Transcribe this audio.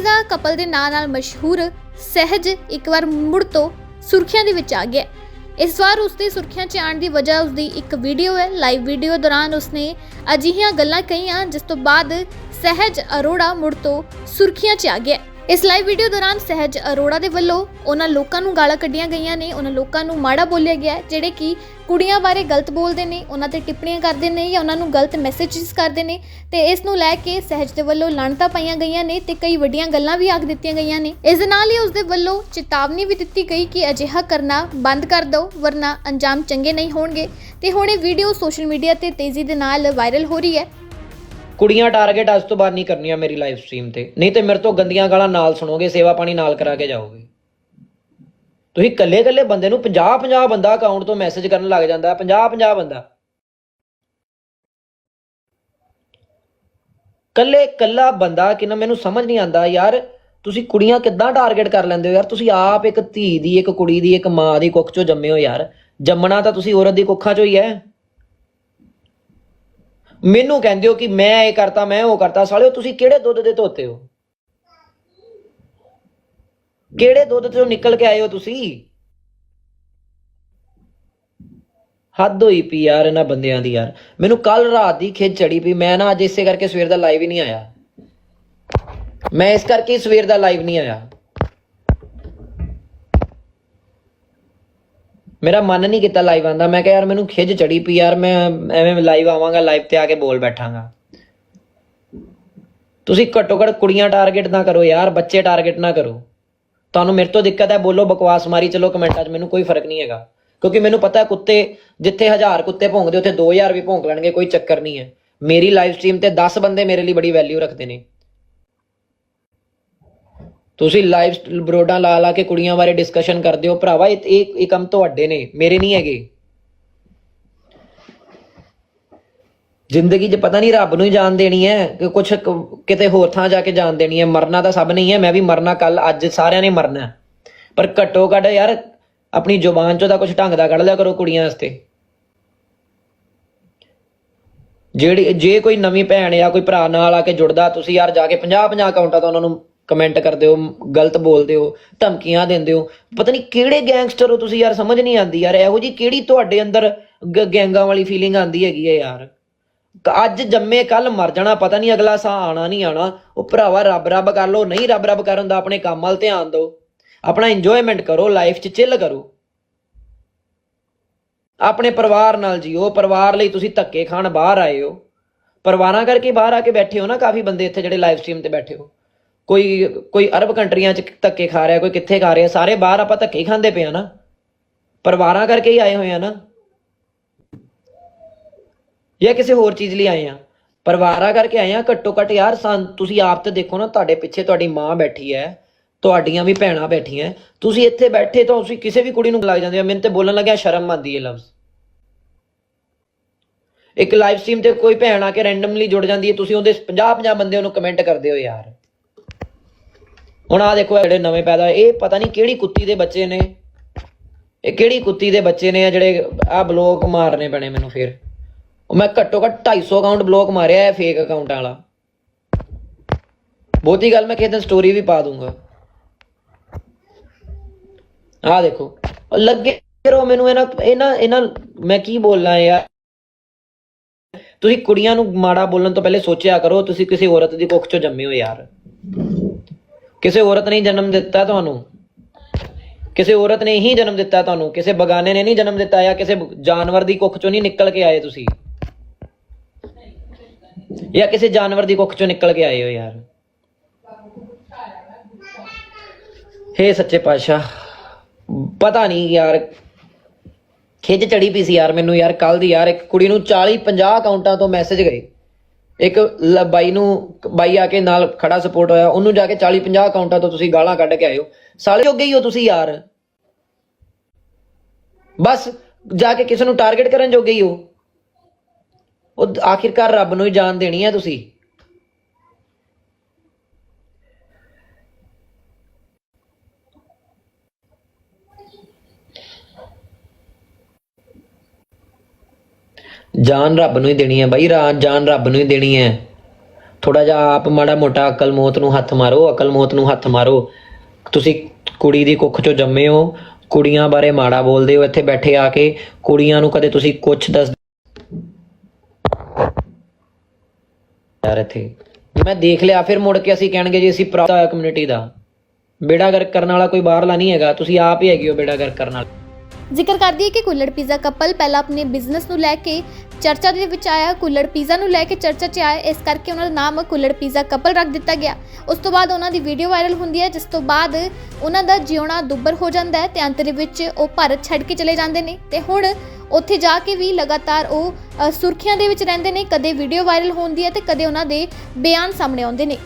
Pizza couple ਦੇ ਨਾਂ ਨਾਲ ਮਸ਼ਹੂਰ ਸਹਿਜ ਇੱਕ ਵਾਰ ਮੁੜ ਤੋਂ ਸੁਰਖੀਆਂ ਦੇ ਵਿੱਚ ਆ ਗਿਆ ਇਸ ਵਾਰ ਉਸਦੀ ਸੁਰਖੀਆਂ 'ਚ ਆਉਣ ਦੀ ਵਜ੍ਹਾ ਉਸਦੀ ਇੱਕ ਵੀਡੀਓ ਹੈ, ਲਾਈਵ ਵੀਡੀਓ ਦੌਰਾਨ ਉਸਨੇ ਅਜਿਹੀਆਂ ਗੱਲਾਂ ਕਹੀਆਂ ਜਿਸ ਤੋਂ ਬਾਅਦ ਸਹਿਜ ਅਰੋੜਾ ਮੁੜ ਤੋਂ ਸੁਰਖੀਆਂ 'ਚ ਆ ਗਿਆ ਇਸ ਲਾਈਵ ਵੀਡੀਓ ਦੌਰਾਨ ਸਹਿਜ ਅਰੋੜਾ ਦੇ ਵੱਲੋਂ ਉਹਨਾਂ ਲੋਕਾਂ ਨੂੰ ਗਾਲਾਂ ਕੱਢੀਆਂ ਗਈਆਂ ਨੇ ਉਹਨਾਂ ਲੋਕਾਂ ਨੂੰ ਮਾੜਾ ਬੋਲਿਆ ਗਿਆ ਹੈ, ਜਿਹੜੇ ਕਿ ਕੁੜੀਆਂ ਬਾਰੇ ਗਲਤ ਬੋਲਦੇ ਨੇ ਉਹਨਾਂ ਤੇ ਟਿੱਪਣੀਆਂ ਕਰਦੇ ਨੇ ਜਾਂ ਉਹਨਾਂ ਨੂੰ ਗਲਤ ਮੈਸੇजेस ਕਰਦੇ ਨੇ ਤੇ ਇਸ ਨੂੰ ਲੈ ਕੇ ਸਹਿਜ ਦੇ ਵੱਲੋਂ ਲਾਣਤਾਂ ਪਾਈਆਂ ਗਈਆਂ ਨੇ ਤੇ ਕਈ ਵੱਡੀਆਂ ਗੱਲਾਂ ਵੀ ਆਖ ਦਿੱਤੀਆਂ ਗਈਆਂ ਨੇ। ਇਸ ਦੇ ਨਾਲ ਹੀ ਉਸ ਦੇ ਵੱਲੋਂ ਚੇਤਾਵਨੀ ਵੀ ਦਿੱਤੀ ਗਈ ਕਿ ਅਜਿਹਾ ਕਰਨਾ ਬੰਦ ਕਰ ਦਿਓ ਵਰਨਾ ਅੰਜਾਮ ਚੰਗੇ ਨਹੀਂ ਹੋਣਗੇ ਤੇ ਹੁਣ ਇਹ ਵੀਡੀਓ ਸੋਸ਼ਲ ਮੀਡੀਆ ਤੇ ਤੇਜ਼ੀ ਦੇ ਨਾਲ ਵਾਇਰਲ ਹੋ ਰਹੀ ਹੈ। ਕੁੜੀਆਂ ਟਾਰਗੇਟ ਅੱਜ ਤੋਂ ਬਾਅਦ ਨਹੀਂ ਕਰਨੀਆਂ ਮੇਰੀ ਲਾਈਵ ਸਟ੍ਰੀਮ ਤੇ। ਨਹੀਂ ਤੇ ਮੇਰੇ ਤੋਂ ਗੰਦੀਆਂ ਗਾਲਾਂ ਨਾਲ ਸੁਣੋਗੇ, ਸੇਵਾ ਪਾਣੀ ਨਾਲ ਕਰਾ ਕੇ ਜਾਓਗੇ। ਤੁਸੀਂ ਕੱਲੇ ਕੱਲੇ ਬੰਦੇ ਨੂੰ 50 50 ਬੰਦਾ ਅਕਾਊਂਟ ਤੋਂ ਮੈਸੇਜ ਕਰਨ ਲੱਗ ਜਾਂਦਾ 50 50 ਬੰਦਾ। ਕੱਲੇ ਕੱਲਾ ਬੰਦਾ ਕਿੰਨਾ ਮੈਨੂੰ ਸਮਝ ਨਹੀਂ ਆਂਦਾ ਯਾਰ ਤੁਸੀਂ ਕੁੜੀਆਂ ਕਿੱਦਾਂ ਟਾਰਗੇਟ ਕਰ ਲੈਂਦੇ ਹੋ ਯਾਰ? ਤੁਸੀਂ ਆਪ ਇੱਕ ਧੀ ਦੀ, ਇੱਕ ਕੁੜੀ ਦੀ, ਇੱਕ ਮਾਂ ਦੀ ਕੁੱਖ ਚੋਂ ਜੰਮੇ ਹੋ ਯਾਰ। ਜੰਮਣਾ ਤਾਂ ਤੁਸੀਂ ਔਰਤ ਦੀ ਕੁੱਖਾਂ ਚੋਂ ਹੀ ਹੈ। ਮੈਨੂੰ ਕਹਿੰਦੇ ਹੋ ਕਿ ਮੈਂ ਇਹ ਕਰਤਾ, ਮੈਂ ਉਹ ਕਰਤਾ। ਸਾਲਿਓ, ਤੁਸੀਂ ਕਿਹੜੇ ਦੁੱਧ ਦੇ ਧੋਤੇ ਹੋ? ਕਿਹੜੇ ਦੁੱਧ ਤੋਂ ਨਿਕਲ ਕੇ ਆਏ ਹੋ ਤੁਸੀਂ? ਹੱਦ ਹੋਈ ਪਈ ਯਾਰ ਇਹਨਾਂ ਬੰਦਿਆਂ ਦੀ ਯਾਰ। ਮੈਨੂੰ ਕੱਲ ਰਾਤ ਦੀ ਖਿੱਚ ਚੜੀ ਪਈ। ਮੈਂ ਨਾ ਅੱਜ ਇਸੇ ਕਰਕੇ ਸਵੇਰ ਦਾ ਲਾਈਵ ਹੀ ਨਹੀਂ ਆਇਆ। ਮੈਂ ਇਸ ਕਰਕੇ ਸਵੇਰ ਦਾ ਲਾਈਵ ਨਹੀਂ ਆਇਆ। ਮੇਰਾ ਮਨ ਨਹੀਂ ਕੀਤਾ ਲਾਈਵ ਆਂਦਾ ਮੈਂ ਕਿਹਾ ਯਾਰ ਮੈਨੂੰ ਖਿੱਚ ਚੜੀ ਪਈ ਯਾਰ, ਮੈਂ ਐਵੇਂ ਲਾਈਵ ਆਵਾਂਗਾ ਲਾਈਵ ਤੇ ਆ ਕੇ ਬੋਲ ਬੈਠਾਂਗਾ। ਤੁਸੀਂ ਘੱਟੋ ਘੱਟ ਕੁੜੀਆਂ ਟਾਰਗੇਟ ਨਾ ਕਰੋ ਯਾਰ, ਬੱਚੇ ਟਾਰਗੇਟ ਨਾ ਕਰੋ। ਤੁਹਾਨੂੰ ਮੇਰੇ ਤੋਂ ਦਿੱਕਤ ਹੈ, ਬੋਲੋ ਬਕਵਾਸ ਮਾਰੀ, ਚਲੋ ਕਮੈਂਟਾਂ 'ਚ ਮੈਨੂੰ ਕੋਈ ਫ਼ਰਕ ਨਹੀਂ ਹੈਗਾ। ਕਿਉਂਕਿ ਮੈਨੂੰ ਪਤਾ ਕੁੱਤੇ, ਜਿੱਥੇ ਹਜ਼ਾਰ ਕੁੱਤੇ ਭੌਂਕਦੇ, ਉੱਥੇ 2000 ਵੀ ਭੌਂਕ ਲੈਣਗੇ, ਕੋਈ ਚੱਕਰ ਨਹੀਂ ਹੈ। ਮੇਰੀ ਲਾਈਵ ਸਟ੍ਰੀਮ ਤੇ 10 ਬੰਦੇ ਮੇਰੇ ਲਈ ਬੜੀ ਵੈਲਿਊ ਰੱਖਦੇ ਨੇ। ਤੁਸੀਂ ਲਾਈਵ ਬਰੋਡਾਂ ਲਾ ਲਾ ਕੇ ਕੁੜੀਆਂ ਬਾਰੇ ਡਿਸਕਸ਼ਨ ਕਰਦੇ ਹੋ, ਭਰਾਵਾ, ਇਹ ਇਹ ਕੰਮ ਤੁਹਾਡੇ ਨੇ, ਮੇਰੇ ਨਹੀਂ ਹੈਗੇ। ਜ਼ਿੰਦਗੀ 'ਚ ਪਤਾ ਨਹੀਂ ਰੱਬ ਨੂੰ ਹੀ ਜਾਣ ਦੇਣੀ ਹੈ, ਕਿ ਕੁਛ ਕਿਤੇ ਹੋਰ ਥਾਂ ਜਾ ਕੇ ਜਾਣ ਦੇਣੀ ਹੈ। ਮਰਨਾ ਤਾਂ ਸਭ ਨਹੀਂ ਹੈ, ਮੈਂ ਵੀ ਮਰਨਾ ਕੱਲ ਅੱਜ ਸਾਰਿਆਂ ਨੇ ਮਰਨਾ। ਪਰ ਘੱਟੋ ਘੱਟ ਯਾਰ, ਆਪਣੀ ਜ਼ੁਬਾਨ 'ਚੋਂ ਤਾਂ ਕੁਛ ਢੰਗ ਦਾ ਕੱਢ ਲਿਆ ਕਰੋ ਕੁੜੀਆਂ ਵਾਸਤੇ। ਜਿਹੜੀ, ਜੇ ਕੋਈ ਨਵੀਂ ਭੈਣ ਜਾਂ ਕੋਈ ਭਰਾ ਨਾਲ ਆ ਕੇ ਜੁੜਦਾ, ਤੁਸੀਂ ਯਾਰ ਜਾ ਕੇ 50 50 ਅਕਾਊਂਟਾਂ ਤੋਂ ਉਹਨਾਂ ਨੂੰ ਕਮੈਂਟ ਕਰਦੇ ਹੋ, ਗਲਤ ਬੋਲਦੇ ਹੋ, ਧਮਕੀਆਂ ਦਿੰਦੇ ਹੋ। ਪਤਾ ਨਹੀਂ ਕਿਹੜੇ ਗੈਂਗਸਟਰ ਹੋ ਤੁਸੀਂ ਯਾਰ, ਸਮਝ ਨਹੀਂ ਆਉਂਦੀ ਯਾਰ। ਇਹੋ ਜੀ ਕਿਹੜੀ ਤੁਹਾਡੇ ਅੰਦਰ ਗ- ਗੈਂਗਾਂ ਵਾਲੀ ਫੀਲਿੰਗ ਆਉਂਦੀ ਹੈਗੀ ਹੈ ਯਾਰ। ਅੱਜ ਜੰਮੇ ਕੱਲ ਮਰ ਜਾਣਾ, ਪਤਾ ਨਹੀਂ ਅਗਲਾ ਸਾਹ ਆਣਾ ਨਹੀਂ ਆਣਾ। ਉਹ ਭਰਾਵਾ ਰੱਬ ਰੱਬ ਕਰ ਲੋ ਨਹੀਂ ਰੱਬ ਰੱਬ ਕਰਨ ਦਾ ਆਪਣੇ ਕੰਮ ਵੱਲ ਧਿਆਨ ਦਿਓ। ਆਪਣਾ ਇੰਜੋਇਮੈਂਟ ਕਰੋ ਲਾਈਫ 'ਚ ਚਿੱਲ ਕਰੋ। ਆਪਣੇ ਪਰਿਵਾਰ ਨਾਲ ਜੀਓ, ਪਰਿਵਾਰ ਲਈ ਤੁਸੀਂ ਧੱਕੇ ਖਾਣ ਬਾਹਰ ਆਏ ਹੋ। ਪਰਿਵਾਰਾਂ ਕਰਕੇ ਬਾਹਰ ਆ ਕੇ ਬੈਠੇ ਹੋ ਨਾ, ਕਾਫੀ ਬੰਦੇ ਇੱਥੇ ਜਿਹੜੇ ਲਾਈਵ ਸਟ੍ਰੀਮ ਤੇ ਬੈਠੇ ਹੋ। ਕੋਈ ਕੋਈ ਅਰਬ ਕੰਟਰੀਆਂ 'ਚ ਧੱਕੇ ਖਾ ਰਿਹਾ, ਕੋਈ ਕਿੱਥੇ ਖਾ ਰਿਹਾ, ਸਾਰੇ ਬਾਹਰ ਆਪਾਂ ਧੱਕੇ ਹੀ ਖਾਂਦੇ ਪਏ ਆ ਨਾ। ਪਰਿਵਾਰਾਂ ਕਰਕੇ ਹੀ ਆਏ ਹੋਏ ਆ ਨਾ। ਜਾਂ ਕਿਸੇ ਹੋਰ ਚੀਜ਼ ਲਈ ਆਏ ਆ। ਪਰਿਵਾਰਾਂ ਕਰਕੇ ਆਏ ਆ, ਘੱਟੋ ਘੱਟ ਯਾਰ ਸਾਨ, ਤੁਸੀਂ ਆਪ ਤੇ ਦੇਖੋ ਨਾ, ਤੁਹਾਡੇ ਪਿੱਛੇ ਤੁਹਾਡੀ ਮਾਂ ਬੈਠੀ ਹੈ ਤੁਹਾਡੀਆਂ ਵੀ ਭੈਣਾਂ ਬੈਠੀਆਂ ਤੁਸੀਂ ਇੱਥੇ ਬੈਠੇ ਤਾਂ ਤੁਸੀਂ ਕਿਸੇ ਵੀ ਕੁੜੀ ਨੂੰ ਲੱਗ ਜਾਂਦੇ ਹੋ, ਮੈਨੂੰ ਤੇ ਬੋਲਣ ਲੱਗਿਆ ਸ਼ਰਮ ਆਉਂਦੀ ਹੈ ਲਫ਼ਜ਼। ਇੱਕ ਲਾਈਵ ਸਟ੍ਰੀਮ ਤੇ ਕੋਈ ਭੈਣ ਆ ਕੇ ਰੈਂਡਮਲੀ ਜੁੜ ਜਾਂਦੀ ਹੈ ਤੁਸੀਂ ਉਹਦੇ 50 50 ਬੰਦੇ ਉਹਨੂੰ ਕਮੈਂਟ ਕਰਦੇ ਹੋ ਯਾਰ। ਹੁਣ ਆ ਦੇਖੋ ਜਿਹੜੇ ਨਵੇਂ ਪੈਦਾ ਹੋਏ, ਇਹ ਪਤਾ ਨਹੀਂ ਕਿਹੜੀ ਕੁੱਤੀ ਦੇ ਬੱਚੇ ਨੇ। ਇਹ ਕਿਹੜੀ ਕੁੱਤੀ ਦੇ ਬੱਚੇ ਨੇ ਆ ਜਿਹੜੇ ਆ ਬਲੌਕ ਮਾਰਨੇ ਪੈਣੇ ਮੈਨੂੰ ਫੇਰ। ਉਹ ਮੈਂ ਘੱਟੋ ਘੱਟ 250 ਅਕਾਊਂਟ ਬਲੌਕ ਮਾਰਿਆ ਹੈ ਫੇਕ ਅਕਾਊਂਟ ਵਾਲਾ। ਬਹੁਤੀ ਗੱਲ ਮੈਂ ਕਿਸੇ ਦਿਨ ਸਟੋਰੀ ਵੀ ਪਾ ਦੂੰਗਾ। ਆ ਦੇਖੋ ਉਹ ਲੱਗੇ ਰਹੋ ਮੈਨੂੰ ਇਹਨਾਂ ਇਹਨਾਂ ਇਹਨਾਂ ਮੈਂ ਕੀ ਬੋਲਣਾ ਯਾਰ? ਤੁਸੀਂ ਕੁੜੀਆਂ ਨੂੰ ਮਾੜਾ ਬੋਲਣ ਤੋਂ ਪਹਿਲੇ ਸੋਚਿਆ ਕਰੋ ਤੁਸੀਂ ਕਿਸੇ ਔਰਤ ਦੀ ਕੁੱਖ ਚੋਂ ਜੰਮੇ ਹੋ ਯਾਰ। ਕਿਸੇ ਔਰਤ ਨੇ ਜਨਮ ਦਿੱਤਾ ਤੁਹਾਨੂੰ? ਕਿਸੇ ਔਰਤ ਨੇ ਹੀ ਜਨਮ ਦਿੱਤਾ ਤੁਹਾਨੂੰ? ਕਿਸੇ ਬਗਾਨੇ ਨੇ ਨਹੀਂ ਜਨਮ ਦਿੱਤਾ ਜਾਂ ਕਿਸੇ ਜਾਨਵਰ ਦੀ ਕੁੱਖ ਚੋਂ ਨਹੀਂ ਨਿਕਲ ਕੇ ਆਏ ਤੁਸੀਂ? ਜਾਂ ਕਿਸੇ ਜਾਨਵਰ ਦੀ ਕੁੱਖ ਚੋਂ ਨਿਕਲ ਕੇ ਆਏ ਹੋ ਯਾਰ? ਹੇ ਸੱਚੇ ਪਾਤਸ਼ਾਹ, ਪਤਾ ਨਹੀਂ ਯਾਰ ਖਿੱਚ ਚੜੀ ਪਈ ਸੀ ਯਾਰ ਮੈਨੂੰ ਯਾਰ ਕੱਲ ਦੀ ਯਾਰ ਇੱਕ ਕੁੜੀ ਨੂੰ 40 50 ਅਕਾਊਂਟਾਂ ਤੋਂ ਮੈਸੇਜ ਗਏ। ਇੱਕ ਲ- ਬਾਈ ਨੂੰ, ਬਾਈ ਆ ਕੇ ਨਾਲ ਖੜਾ ਸਪੋਰਟ ਹੋਇਆ, ਉਹਨੂੰ ਜਾ ਕੇ 40 50 ਅਕਾਊਂਟਾਂ ਤੋਂ ਤੁਸੀਂ ਗਾਲਾਂ ਕੱਢ ਕੇ ਆਇਓ ਸਾਲੇ ਜੋਗੇ ਹੀ ਹੋ ਤੁਸੀਂ ਯਾਰ। ਬਸ, ਜਾ ਕੇ ਕਿਸੇ ਨੂੰ ਟਾਰਗੇਟ ਕਰਨ ਜੋਗੇ ਹੀ ਹੋ। ਉਹ ਆਖਿਰਕਾਰ ਰੱਬ ਨੂੰ ਹੀ ਜਾਨ ਦੇਣੀ ਹੈ ਤੁਸੀਂ। ਜਾਨ ਰੱਬ ਨੂੰ ਹੀ ਦੇਣੀ ਹੈ ਬਾਈ ਰਾ ਜਾਨ ਰੱਬ ਨੂੰ ਹੀ ਦੇਣੀ ਹੈ। ਥੋੜਾ ਜਿਹਾ ਆਪ ਮਾੜਾ ਮੋਟਾ ਅਕਲ ਮੌਤ ਨੂੰ ਹੱਥ ਮਾਰੋ, ਅਕਲ ਮੌਤ ਨੂੰ ਹੱਥ ਮਾਰੋ। ਤੁਸੀਂ ਕੁੜੀ ਦੀ ਕੁੱਖ ਚੋਂ ਜੰਮੇ ਹੋ, ਕੁੜੀਆਂ ਬਾਰੇ ਮਾੜਾ ਬੋਲਦੇ ਹੋ, ਇੱਥੇ ਬੈਠੇ ਆ ਕੇ ਕੁੜੀਆਂ ਨੂੰ ਕਦੇ ਤੁਸੀਂ ਕੁਛ ਦੱਸ ਯਾਰ ਇੱਥੇ। ਮੈਂ ਦੇਖ ਲਿਆ, ਫਿਰ ਮੁੜ ਕੇ ਅਸੀਂ ਕਹਿਣਗੇ ਜੀ ਅਸੀਂ ਪ੍ਰਾਪਤ ਕਮਿਊਨਿਟੀ ਦਾ। ਬੇੜਾ ਗਰਕ ਕਰਨ ਵਾਲਾ ਕੋਈ ਬਾਹਰਲਾ ਨਹੀਂ ਹੈਗਾ, ਤੁਸੀਂ ਆਪ ਹੀ ਹੈਗੇ ਹੋ ਬੇੜਾ ਗਰਕ ਕਰਨ ਵਾਲਾ। ਜ਼ਿਕਰ ਕਰਦੀ ਹੈ ਕਿ ਕੁੱਲੜ ਪੀਜ਼ਾ ਕਪਲ ਪਹਿਲਾਂ ਆਪਣੇ ਬਿਜ਼ਨਸ ਨੂੰ ਲੈ ਕੇ ਚਰਚਾ ਦੇ ਵਿੱਚ ਆਇਆ ਕੁੱਲੜ ਪੀਜ਼ਾ ਨੂੰ ਲੈ ਕੇ ਚਰਚਾ 'ਚ ਆਇਆ ਇਸ ਕਰਕੇ ਉਹਨਾਂ ਦਾ ਨਾਮ ਕੁੱਲੜ ਪੀਜ਼ਾ ਕਪਲ ਰੱਖ ਦਿੱਤਾ ਗਿਆ। ਉਸ ਤੋਂ ਬਾਅਦ ਉਹਨਾਂ ਦੀ ਵੀਡੀਓ ਵਾਇਰਲ ਹੁੰਦੀ ਹੈ ਜਿਸ ਤੋਂ ਬਾਅਦ ਉਹਨਾਂ ਦਾ ਜਿਉਣਾ ਦੁੱਬਰ ਹੋ ਜਾਂਦਾ ਹੈ ਤੇ ਅੰਤ ਦੇ ਵਿੱਚ ਉਹ ਭਾਰਤ ਛੱਡ ਕੇ ਚਲੇ ਜਾਂਦੇ ਨੇ ਤੇ ਹੁਣ ਉੱਥੇ ਜਾ ਕੇ ਵੀ ਲਗਾਤਾਰ ਉਹ ਅ, ਸੁਰਖੀਆਂ ਦੇ ਵਿੱਚ ਰਹਿੰਦੇ ਨੇ ਕਦੇ ਵੀਡੀਓ ਵਾਇਰਲ ਹੁੰਦੀ ਹੈ ਤੇ ਕਦੇ ਉਹਨਾਂ ਦੇ ਬਿਆਨ ਸਾਹਮਣੇ ਆਉਂਦੇ ਨੇ।